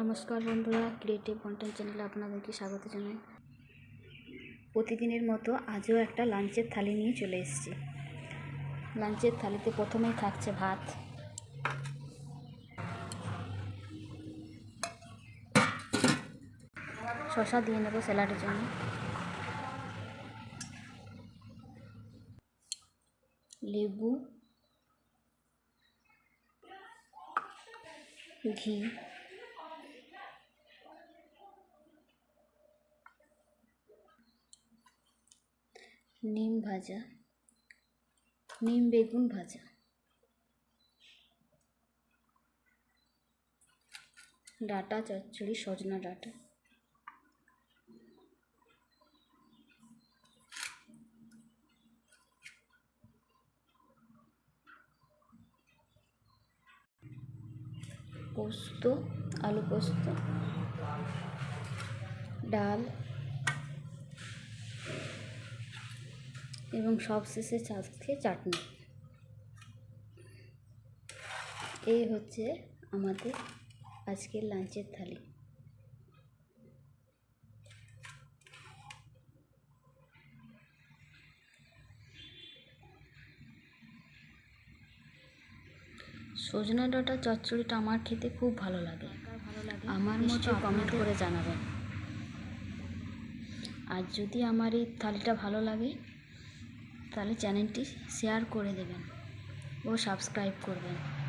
নমস্কার বন্ধুরা creative content চ্যানেলে আপনাদেরকে স্বাগত জানাই। প্রতিদিনের মতো আজও একটা লাঞ্চের থালি নিয়ে চলে এসেছি। লাঞ্চের থালিতে প্রথমেই থাকছে ভাত। শশা দিয়ে নেব স্যালাডের জন্য। লেবু, ঘি নিম ভাজা নিম বেগুন ভাজা ডাটা চচ্চড়ি সজনা ডাটা। পোস্ত আলু পোস্ত ডাল এবং সবশেষে আজকে চাটনি। এই হচ্ছে আমাদের আজকের লাঞ্চের থালি। সজনা ডাঁটা চচ্চড়িটা আমার খেতে খুব ভালো লাগে। আমার মতো কমেন্ট করে জানাবেন। আর যদি আমার এই থালিটা ভালো লাগে তাহলে চ্যানেলটি শেয়ার করে দেবেন ও সাবস্ক্রাইব করবেন।